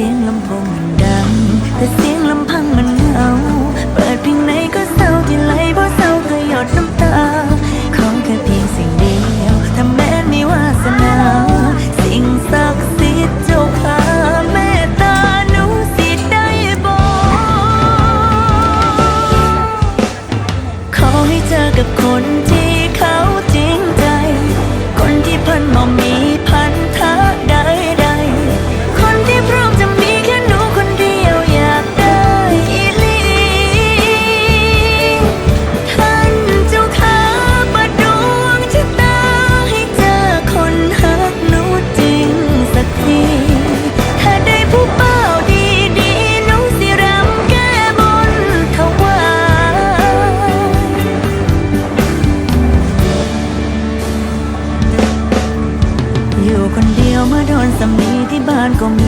สียงลำโพงมันดัง แต่เสียงลำพังมันเหงา เปิดเพลงไหนก็เศร้าที่ไหลบ่เศร้าก็หยดน้ำตา ของแค่เพียงสิ่งเดียวถ้าแม้มีวาสนา สิ่งศักดิ์สิทธิ์เจ้าค่ะ แม่ตาหนูสิได้บอก ขอให้เจอกับคนที่เขา อนสำนีที่บ้านก็มี